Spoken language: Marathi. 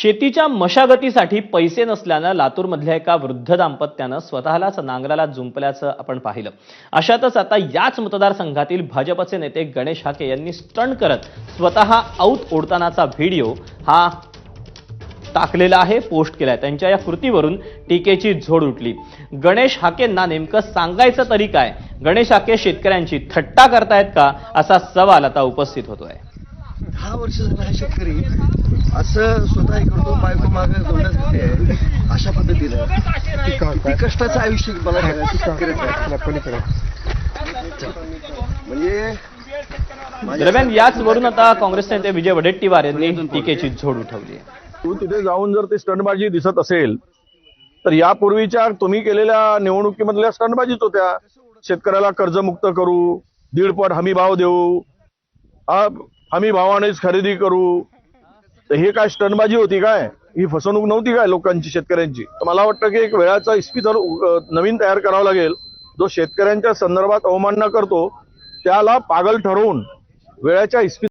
शेतीच्या मशागतीसाठी पैसे नसल्यानं लातूरमधल्या एका वृद्ध दाम्पत्यानं स्वतःलाच नांगराला जुंपल्याचं आपण पाहिलं. अशातच आता याच मतदारसंघातील भाजपचे नेते गणेश हाके यांनी स्टंट करत स्वतः औत ओढतानाचा व्हिडिओ हा टाकलेला आहे पोस्ट केलाय त्यांच्या या कृतीवरून टीकेची झोड उठली. गणेश हाकेंना नेमकं सांगायचं तरी काय? गणेश हाके शेतकऱ्यांची थट्टा करतायत का? असा सवाल आता उपस्थित होतोय. दहा वर्ष झालं हा शेतकरी. असं स्वतः करतो बायको माग दोंडाच घेते. अशा पद्धतीनं. किती कष्टाचं आयुष्य मला म्हणजे दरम्यान याचवरून आता काँग्रेस नेते विजय वडेट्टीवार यांनी टीकेची झोड उठवली तू तिथे जाऊन जर ते स्टंटबाजी दिसत असेल तर यापूर्वीच्या तुम्ही केलेल्या निवडणुकीमधल्या स्टंटबाजीच होत्या. शेतकऱ्याला कर्जमुक्त करू दीडपट हमी भाव देऊ आम्ही हमी भावानेच खरेदी करू. तर हे काय स्टनबाजी होती काय? ही फसवणूक नव्हती काय लोकांची शेतकऱ्यांची? तर मला वाटतं की एक वेळाचा इस्पितळ नवीन तयार करावा लागेल. जो शेतकऱ्यांच्या संदर्भात अवमानना करतो त्याला पागल ठरवून वेळाच्या इस्पित